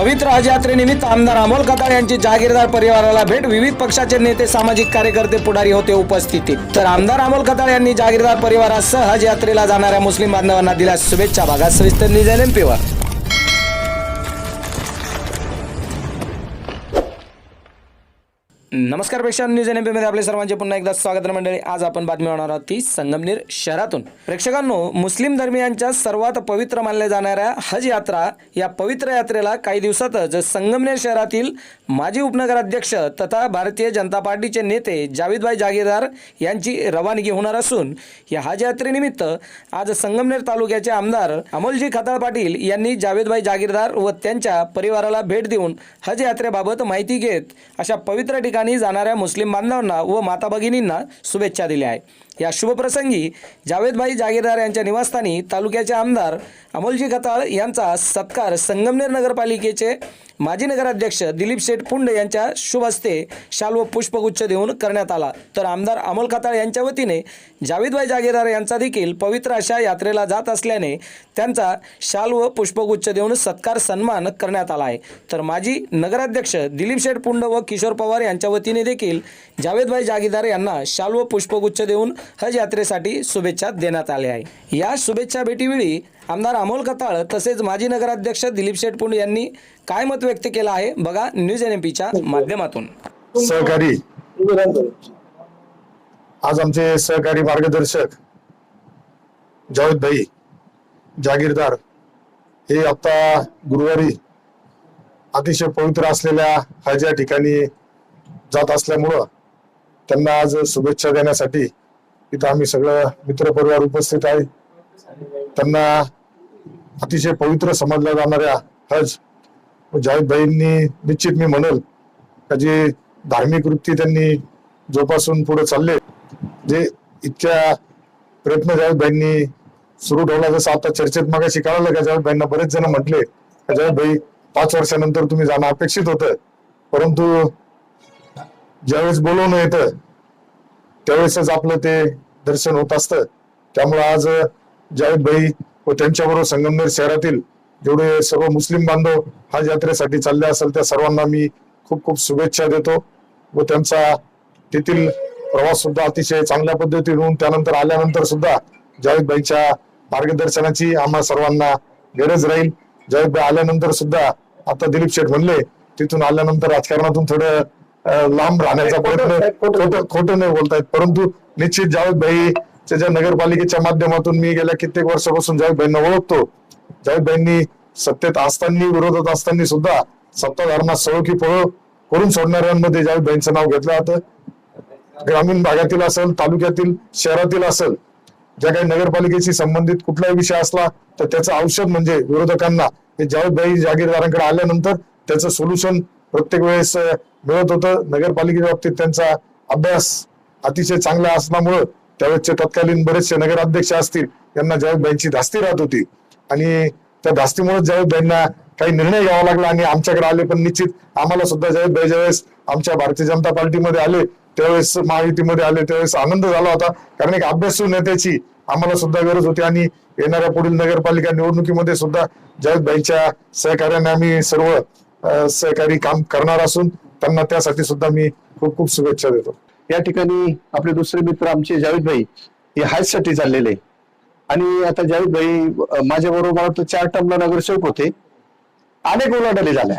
पवित्र हज यात्रेनिमित्त आमदार अमोल खताळ यांची जहागीरदार परिवाराला भेट विविध पक्षाचे नेते सामाजिक कार्यकर्ते पुढारी होते उपस्थितीत. तर आमदार अमोल खताळ यांनी जहागीरदार परिवारासह हज यात्रेला जाणाऱ्या मुस्लिम बांधवांना दिल्या शुभेच्छा. भागात सविस्तर निजन एमपीवर नमस्कार प्रेक्षक न्यूज एनमध्ये आपले सर्वांचे पुन्हा एकदा स्वागत मंडळी. आज आपण बातमी होणार आहोत ती संगमनेर शहरातून. प्रेक्षकांनो मुस्लिम धर्मियांच्या सर्वात पवित्र मानल्या जाणाऱ्या हज यात्रा या पवित्र यात्रेला काही दिवसातच संगमनेर शहरातील माजी उपनगराध्यक्ष तथा भारतीय जनता पार्टीचे नेते जावेदभाई जागीरदार यांची रवानगी होणार असून या हज यात्रेनिमित्त आज संगमनेर तालुक्याचे आमदार अमोलजी खताळ पाटील यांनी जावेदभाई जागीरदार व त्यांच्या परिवाराला भेट देऊन हज यात्रेबाबत माहिती घेत अशा पवित्र ठिकाणी जाणाऱ्या मुस्लिम बांधवांना व माता भगिनींना शुभेच्छा दिल्या आहे या शुभप्रसंगी जावेदभाई जागीरदार यांच्या निवासस्थानी तालुक्याचे आमदार अमोलजी खताळ यांचा सत्कार संगमनेर नगरपालिकेचे माजी नगराध्यक्ष दिलीप शेठ पुंड यांच्या शुभ हस्ते शाल व पुष्पगुच्छ देऊन करण्यात आला. तर आमदार अमोल खताळ यांच्या वतीने जावेदभाई जागीरदार यांचा देखील पवित्र अशा यात्रेला जात असल्याने त्यांचा शाल व पुष्पगुच्छ देऊन सत्कार सन्मान करण्यात आला आहे. तर माजी नगराध्यक्ष दिलीप शेठ पुंड व किशोर पवार यांच्या वतीने देखील जावेदभाई जागीरदार यांना शाल व पुष्पगुच्छ देऊन हज यात्रेसाठी शुभेच्छा देण्यात आल्या आहे. या शुभेच्छा भेटीवेळी आमदार अमोल कताळ तसेच माजी नगराध्यक्ष दिलीप शेटपुंड यांनी काय मत व्यक्त केलं आहे बघा न्यूज एन एमपीच्या माध्यमातून. सहकारी. आज आमचे सहकारी मार्गदर्शक जावेद भाई जागीरदार हे आता गुरुवारी अतिशय पवित्र असलेल्या हज या ठिकाणी जात असल्यामुळं त्यांना आज शुभेच्छा देण्यासाठी इथं आम्ही सगळं मित्रपरिवार उपस्थित आहे. त्यांना अतिशय पवित्र समजल्या जाणाऱ्या हज जावेद भाईंनी निश्चित मी म्हणेल का जे धार्मिक वृत्ती त्यांनी जोपासून पुढे चालले जे इतक्या प्रयत्न जावेद भाईंनी सुरू ठेवला जसं आता चर्चेत मगाशी कळालं का जावेद भाईंना बरेच जण म्हटले का जावेद भाई पाच वर्षानंतर तुम्ही जाणं अपेक्षित होतं. परंतु ज्यावेळेस बोलवणं येतं त्यावेळेसच आपलं ते दर्शन होत असतं. त्यामुळे आज जावेद भाई व त्यांच्याबरोबर संगमनेर शहरातील जेवढे सर्व मुस्लिम बांधव हा यात्रेसाठी चालले असेल त्या सर्वांना मी खूप खूप शुभेच्छा देतो. व त्यांचा तेथील प्रवास सुद्धा अतिशय चांगल्या पद्धतीने होऊन त्यानंतर आल्यानंतर सुद्धा जावेद भाईच्या मार्गदर्शनाची आम्हा सर्वांना गरज राहील. जावेद भाई आल्यानंतर सुद्धा आता दिलीप शेठ म्हणले तिथून आल्यानंतर राजकारणातून थोडं लांब राहण्याचा प्रयत्न खोटं खोटं नाही बोलतायत. परंतु निश्चित जावेद भाई ज्या नगरपालिकेच्या माध्यमातून मी गेल्या कित्येक वर्षापासून जावेद भाईंना ओळखतो. जावेद भाईंनी सत्तेत असताना विरोधात असताना सुद्धा सत्ताधारणा सळोखी पळो करून सोडणाऱ्यांमध्ये जावेद भाईंचं नाव घेतलं जातं. ग्रामीण भागातील असेल तालुक्यातील शहरातील असेल ज्या काही नगरपालिकेशी संबंधित कुठलाही विषय असला तर त्याचं औषध म्हणजे विरोधकांना हे जावेदभाई जागीरदारांकडे आल्यानंतर त्याचं सोल्युशन प्रत्येक वेळेस मिळत होतं. नगरपालिकेच्या बाबतीत त्यांचा अभ्यास अतिशय चांगला असल्यामुळं त्यावेळेसचे तत्कालीन बरेचसे नगराध्यक्ष असतील यांना जावेदभाईंची धास्ती राहत होती. आणि त्या धास्तीमुळे जावेदभाईंना काही निर्णय घ्यावा लागला आणि आमच्याकडे आले पण निश्चित आम्हाला सुद्धा जावेदभाई ज्यावेळेस आमच्या भारतीय जनता पार्टीमध्ये आले त्यावेळेस महायुतीमध्ये आले त्यावेळेस आनंद झाला होता. कारण एक अभ्यासू नेत्याची आम्हाला सुद्धा गरज होती आणि येणाऱ्या पुढील नगरपालिका निवडणुकीमध्ये सुद्धा जावेद भाईच्या सहकार्याने आम्ही सर्व सहकारी काम करणार असून त्यांना त्यासाठी सुद्धा मी खूप खूप शुभेच्छा देतो. या ठिकाणी आपले दुसरे मित्र आमचे जावेद भाई हे हायच साठी चाललेले. आणि आता जावेद भाई माझ्या बरोबर वाटतं चार टर्मला नगरसेवक होते. अनेक उलाढाली झाल्या.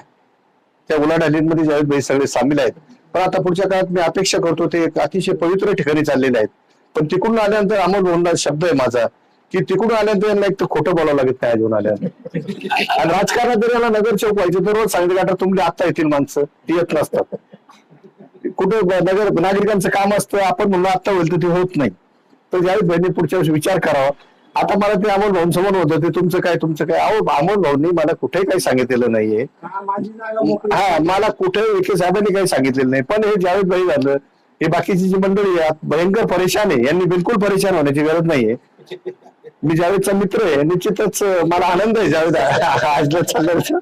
त्या उलाढालींमध्ये जावेद भाई सगळे सामील आहेत. पण आता पुढच्या काळात मी अपेक्षा करतो ते एक अतिशय पवित्र ठिकाणी चाललेले आहेत. पण तिकडून आल्यानंतर अमोल बोलणार शब्द आहे माझा. की तिकडून आल्यानंतर यांना एक तर खोटं बोलावं लागत काय घेऊन आल्यानंतर. आणि राजकारणात जर याला चौक व्हायचे तर रोज सांगितलं का तुमले आता येतील माणसं ती येत नसतात. कुठं नगर नागरिकांचं काम असतं आपण म्हणलं आता होईल तर ते होत नाही. तर ज्यावेळी बहिणी पुढच्या वेळेस विचार करावा. आता मला ते अमोल भाऊन समोर होतं ते तुमचं काय तुमचं काय? अहो अमोल भाऊंनी मला कुठेही काही सांगितलेलं नाहीये. हा मला कुठे एके साहेबांनी काही सांगितलेलं नाही. पण हे ज्यावेळी भाई झालं हे बाकीची जी मंडळी आहेत भयंकर परेशान आहे. यांनी बिलकुल परेशान होण्याची गरज नाहीये. मी जावेदचा मित्र आहे निश्चितच मला आनंद आहे जावेद आजला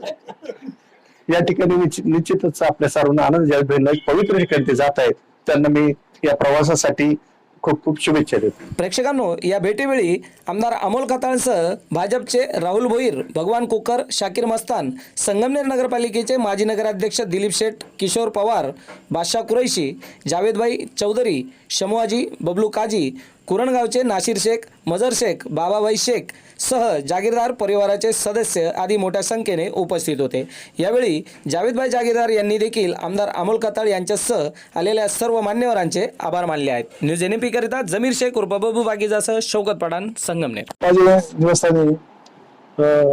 या ठिकाणी निश्चितच आपल्या सर्वांना आनंद जावेद भाईंना एक पवित्र ठिकाणी ते जात आहेत त्यांना मी या प्रवासासाठी खूप खूप शुभेच्छा देतो. प्रेक्षकांनो या भेटीवेळी आमदार अमोल खताळसह भाजपचे राहुल भोईर भगवान कोकर शाकीर मस्तान संगमनेर नगरपालिकेचे माजी नगराध्यक्ष दिलीप शेठ किशोर पवार बादशाह कुरैशी जावेदभाई चौधरी शमुआजी बबलू काजी कुरणगावचे नाशिर शेख मजर शेख बाबाभाई शेख सह जागीरदार परिवाराचे सदस्य आदी मोठ्या संख्येने उपस्थित होते. यावेळी जावेदभाई जागीरदार यांनी देखील आमदार अमोल कताळ यांच्यासह आलेल्या सर्व मान्यवरांचे आभार मानले आहेत. न्यूज एन करिता जमीर शेख उर्फ बबू बागीजासह शौकत पठाण संगमनेर. माझे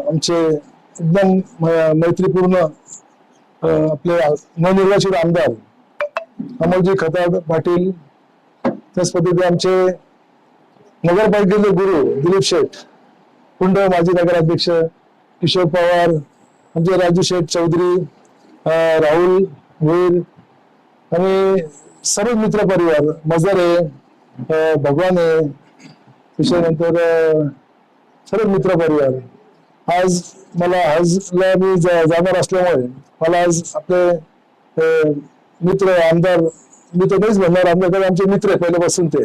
आमचे एकदम मैत्रीपूर्ण आपले नवनिर्वाचित आमदार अमोलजी खताड पाटील त्याच पद्धतीने आमचे नगरपालिकेचे गुरु दिलीप शेठ कुंड माजी नगराध्यक्ष किशोर पवार आमचे राजू शेठ चौधरी राहुल वीर आणि सर्व मित्र परिवार मजर आहे भगवान आहे त्याच्यानंतर सर्व मित्र परिवार. आज मला हजला मी जाणार असल्यामुळे मला आज आपले मित्र आमदार मी तर नाहीच म्हणणार आमच्याकडे आमचे मित्र आहे पहिल्यापासून ते.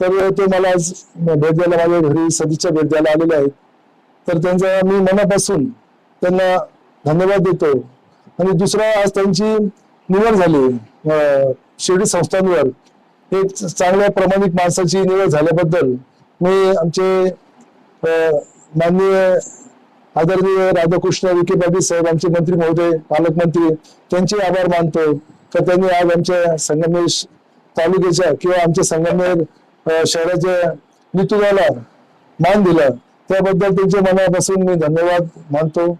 तर ते मला आज भेट द्यायला माझ्या घरी सदिच्छा भेट द्यायला आलेले आहेत. तर त्यांचा मी मनापासून त्यांना धन्यवाद देतो. आणि दुसरा आज त्यांची निवड झाली. शिर्डी संस्थांवर. एक चांगल्या प्रामाणिक माणसाची निवड झाल्याबद्दल मी आमचे माननीय आदरणीय राधाकृष्ण विखे पाटील साहेब आमचे मंत्री महोदय पालकमंत्री त्यांचे आभार मानतो. तर त्यांनी आज आमच्या संगमेश तालुक्याच्या किंवा आमच्या संगमनेर शहराचे शहराच्या मान दिला. त्याबद्दल त्यांच्या मनापासून मी धन्यवाद मानतो.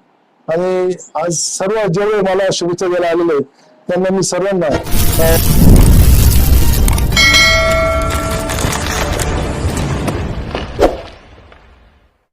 आणि आज सर्व जेवढे मला शुभेच्छा द्यायला आलेले आहेत, त्यांना मी सर्वांना